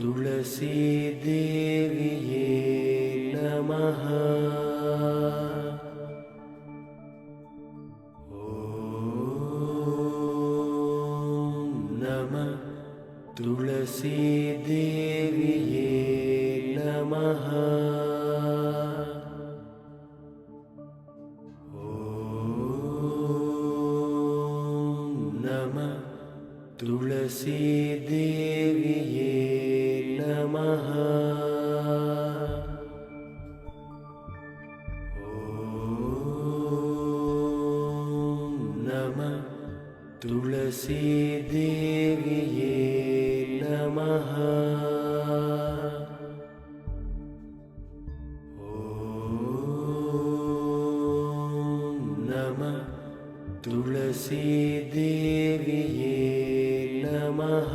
तुलसीदेव्ये नमः। ॐ नम। तुलसीदेव्ये नमः। तुलसीदेव नमः। ॐ नम। तुलसीदेव नमः।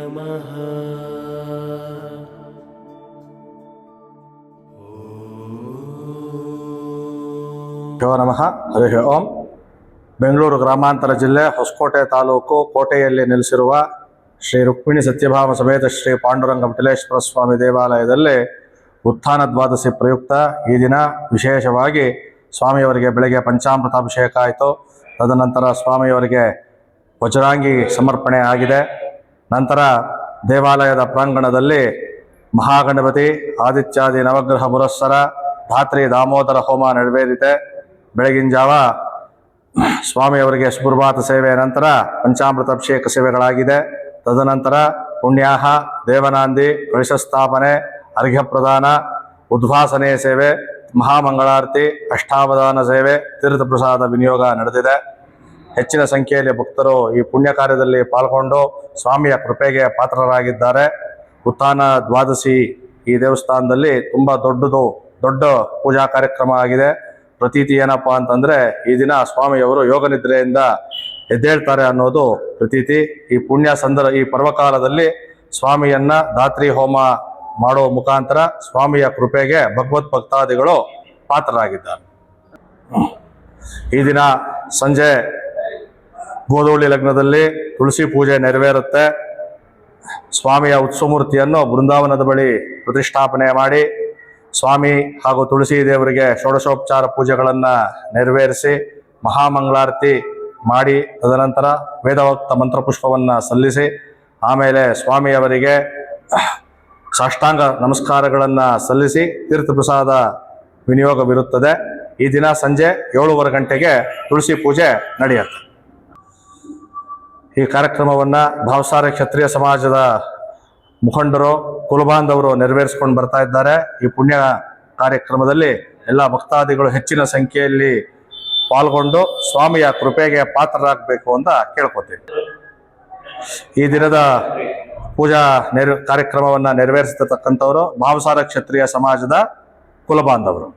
ತುಳಸಿ ಶಿವ ನಮಃ ಹರಿ ಓಂ ಬೆಂಗಳೂರು ಗ್ರಾಮಾಂತರ ಜಿಲ್ಲೆ ಹೊಸಕೋಟೆ ತಾಲೂಕು ಕೋಟೆಯಲ್ಲಿ ನೆಲೆಸಿರುವ ಶ್ರೀ ರುಕ್ಮಿಣಿ ಸತ್ಯಭಾಮ ಸಮೇತ ಶ್ರೀ ಪಾಂಡುರಂಗ ವಿಠಲೇಶ್ವರ ಸ್ವಾಮಿ ದೇವಾಲಯದಲ್ಲಿ ಉತ್ಥಾನ ದ್ವಾದಶಿ ಪ್ರಯುಕ್ತ ಈ ದಿನ ವಿಶೇಷವಾಗಿ ಸ್ವಾಮಿಯವರಿಗೆ ಬೆಳಗ್ಗೆ ಪಂಚಾಮೃತ ಅಭಿಷೇಕ ಆಯಿತು. ತದನಂತರ ಸ್ವಾಮಿಯವರಿಗೆ ವಜ್ರಾಂಗಿ ಸಮರ್ಪಣೆ ಆಗಿದೆ. ನಂತರ ದೇವಾಲಯದ ಪ್ರಾಂಗಣದಲ್ಲಿ ಮಹಾಗಣಪತಿ, ಆದಿತ್ಯಾದಿ ನವಗ್ರಹ ಪುರಸ್ಸರ ಧಾತ್ರಿ ದಾಮೋದರ ಹೋಮ ನೆರವೇರಿದೆ ಬೆಳಗಿನ ಜಾವ ಸ್ವಾಮಿಯವರಿಗೆ ಸುಪ್ರಭಾತ ಸೇವೆ ನಂತರ ಪಂಚಾಮೃತ ಅಭಿಷೇಕ ಸೇವೆಗಳಾಗಿದೆ. ತದನಂತರ ಪುಣ್ಯಾಹ, ದೇವನಾಂದಿ ಕಳಶಸ್ಥಾಪನೆ ಅರ್ಘ್ಯ ಪ್ರದಾನ ಉದ್ವಾಸನೆ ಸೇವೆ, ಮಹಾಮಂಗಳಾರತಿ, ಅಷ್ಟಾವಧಾನ ಸೇವೆ ತೀರ್ಥ ಪ್ರಸಾದ ವಿನಿಯೋಗ ನಡೆದಿದೆ. ಹೆಚ್ಚಿನ ಸಂಖ್ಯೆಯಲ್ಲಿ ಭಕ್ತರು ಈ ಪುಣ್ಯ ಕಾರ್ಯದಲ್ಲಿ ಪಾಲ್ಗೊಂಡು ಸ್ವಾಮಿಯ ಕೃಪೆಗೆ ಪಾತ್ರರಾಗಿದ್ದಾರೆ. ಉತ್ಥಾನ ದ್ವಾದಶಿ ಈ ದೇವಸ್ಥಾನದಲ್ಲಿ ತುಂಬ ದೊಡ್ಡದು, ದೊಡ್ಡ ಪೂಜಾ ಕಾರ್ಯಕ್ರಮ ಆಗಿದೆ. ಪ್ರತೀತಿ ಏನಪ್ಪ ಅಂತಂದ್ರೆ ಈ ದಿನ ಸ್ವಾಮಿಯವರು ಯೋಗ ನಿದ್ರೆಯಿಂದ ಎದ್ದೇಳ್ತಾರೆ ಅನ್ನೋದು ಪ್ರತೀತಿ. ಈ ಪುಣ್ಯ ಸಂದರ್ಭ ಈ ಪರ್ವಕಾಲದಲ್ಲಿ ಸ್ವಾಮಿಯನ್ನ ಧಾತ್ರಿ ಹೋಮ ಮಾಡುವ ಮುಖಾಂತರ ಸ್ವಾಮಿಯ ಕೃಪೆಗೆ ಭಗವತ್ ಭಕ್ತಾದಿಗಳು ಪಾತ್ರರಾಗಿದ್ದಾರೆ. ಈ ದಿನ ಸಂಜೆ ಗೋಧೂಳಿ ಲಗ್ನದಲ್ಲಿ ತುಳಸಿ ಪೂಜೆ ನೆರವೇರುತ್ತೆ. ಸ್ವಾಮಿಯ ಉತ್ಸವಮೂರ್ತಿಯನ್ನು ಬೃಂದಾವನದ ಬಳಿ ಪ್ರತಿಷ್ಠಾಪನೆ ಮಾಡಿ ಸ್ವಾಮಿ ಹಾಗೂ ತುಳಸಿ ದೇವರಿಗೆ ಷೋಡಶೋಪಚಾರ ಪೂಜೆಗಳನ್ನು ನೆರವೇರಿಸಿ ಮಹಾಮಂಗಳಾರತಿ ಮಾಡಿ, ತದನಂತರ ವೇದವಕ್ತ ಮಂತ್ರಪುಷ್ಪವನ್ನು ಸಲ್ಲಿಸಿ, ಆಮೇಲೆ ಸ್ವಾಮಿಯವರಿಗೆ ಸಾಷ್ಟಾಂಗ ನಮಸ್ಕಾರಗಳನ್ನು ಸಲ್ಲಿಸಿ ತೀರ್ಥಪ್ರಸಾದ ವಿನಿಯೋಗವಿರುತ್ತದೆ. ಈ ದಿನ ಸಂಜೆ ಏಳುವರೆ ಗಂಟೆಗೆ ತುಳಸಿ ಪೂಜೆ ನಡೆಯುತ್ತೆ. ಈ ಕಾರ್ಯಕ್ರಮವನ್ನು ಭಾವಸಾರ ಕ್ಷತ್ರಿಯ ಸಮಾಜದ ಮುಖಂಡರು, ಕುಲಬಾಂಧವರು ನೆರವೇರಿಸಿಕೊಂಡು ಬರ್ತಾ ಇದ್ದಾರೆ. ಈ ಪುಣ್ಯ ಕಾರ್ಯಕ್ರಮದಲ್ಲಿ ಎಲ್ಲ ಭಕ್ತಾದಿಗಳು ಹೆಚ್ಚಿನ ಸಂಖ್ಯೆಯಲ್ಲಿ ಪಾಲ್ಗೊಂಡು ಸ್ವಾಮಿಯ ಕೃಪೆಗೆ ಪಾತ್ರರಾಗಬೇಕು ಅಂತ ಕೇಳ್ಕೊತೀವಿ ಈ ದಿನದ ಪೂಜಾ ನೆರ ಕಾರ್ಯಕ್ರಮವನ್ನು ನೆರವೇರಿಸತಕ್ಕಂಥವರು ಭಾವಸಾರ ಕ್ಷತ್ರಿಯ ಸಮಾಜದ ಕುಲಬಾಂಧವರು.